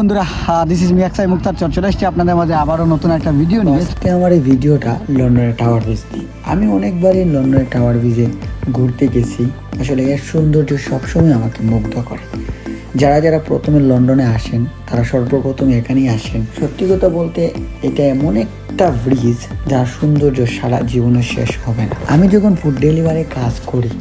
বন্ধুরা this is মুক্তার চর। চলে আপনাদের মাঝে আবারও নতুন একটা ভিডিও নিয়ে। আজকে আমার এই ভিডিওটা লন্ডনের টাওয়ার ব্রিজ নিয়ে আমি অনেকবারই লন্ডনের টাওয়ার ব্রিজে ঘুরতে গেছি। আসলে এর সৌন্দর্য সবসময় আমাকে মুগ্ধ করে। যারা যারা প্রথমে লন্ডনে আসেন, তারা সর্বপ্রথম এখানেই আসেন। সত্যি কথা বলতে, এটা এমন একটা ব্রিজ যার সৌন্দর্য সারা জীবনে শেষ হবে না। আমি যখন ফুড ডেলিভারি কাজ করি,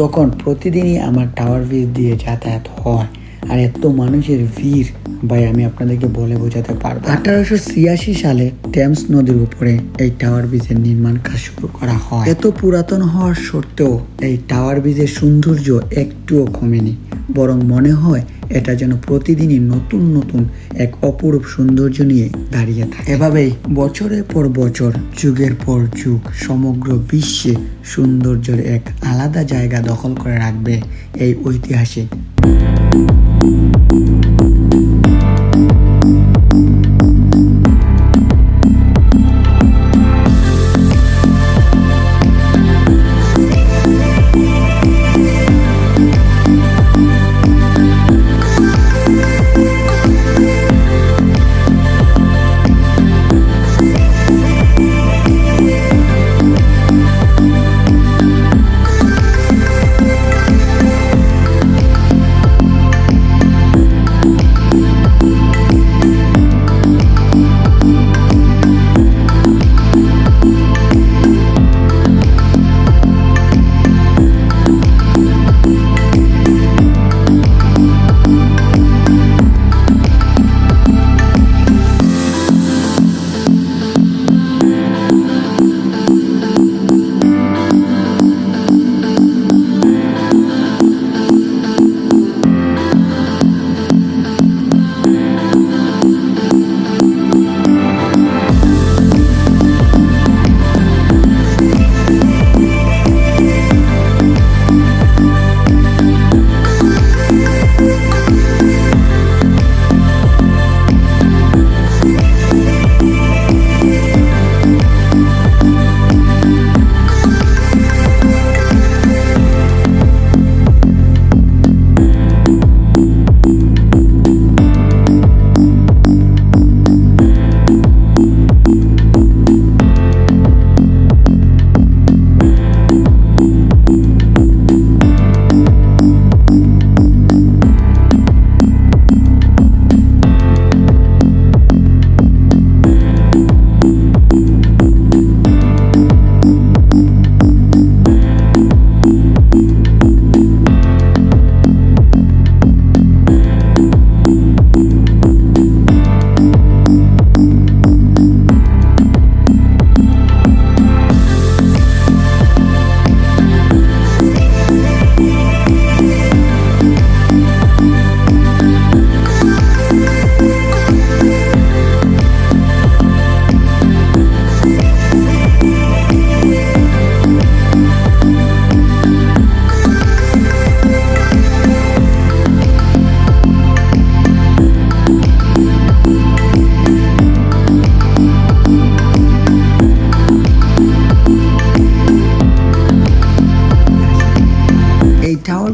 তখন প্রতিদিনই আমার টাওয়ার ব্রিজ দিয়ে যাতায়াত হয়। আর এত মানুষের ভিড়, ভাই, আমি আপনাদেরকে বলে বোঝাতে পারব আঠারোশো ছিয়াশি সালে টেমস নদীর উপরে এই টাওয়ার ব্রিজের নির্মাণ কাজ শুরু করা হয়। এত পুরাতন হওয়ার সত্ত্বেও এই টাওয়ার ব্রিজের সৌন্দর্য একটুও কমেনি, বরং মনে হয় এটা যেন প্রতিদিনই নতুন নতুন এক অপরূপ সৌন্দর্য নিয়ে দাঁড়িয়ে থাকে। এভাবেই বছরের পর বছর, যুগের পর যুগ, সমগ্র বিশ্বে সৌন্দর্যের এক আলাদা জায়গা দখল করে রাখবে এই ঐতিহাসিক এই টাওয়ার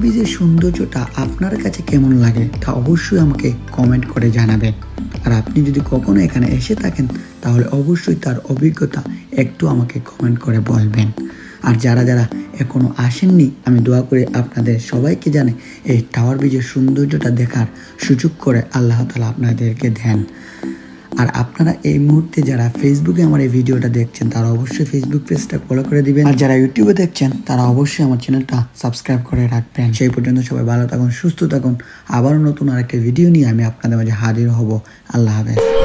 ব্রিজের সৌন্দর্যটা আপনার কাছে কেমন লাগে তা অবশ্যই আমাকে কমেন্ট করে জানাবেন আর আপনি যদি কখনো এখানে এসে থাকেন, তাহলে অবশ্যই তার অভিজ্ঞতা একটু আমাকে কমেন্ট করে বলবেন। আর যারা যারা এখনও আসেননি, আমি দোয়া করে আপনাদের সবাইকে জানে এই টাওয়ার ব্রিজের সৌন্দর্যটা দেখার সুযোগ করে আল্লাহ তালা আপনাদেরকে দেন। আর আপনারা এই মুহূর্তে যারা ফেসবুকে আমার এই ভিডিওটা দেখছেন, তারা অবশ্যই ফেসবুক পেজটা ফলো করে দিবেন। আর যারা ইউটিউবে দেখছেন, তারা অবশ্যই আমার চ্যানেলটা সাবস্ক্রাইব করে রাখবেন। সেই পর্যন্ত সবাই ভালো থাকুন, সুস্থ থাকুন। আবারও নতুন আরেকটা ভিডিও নিয়ে আমি আপনাদের মাঝে হাজির হব। আল্লাহ হাফেজ।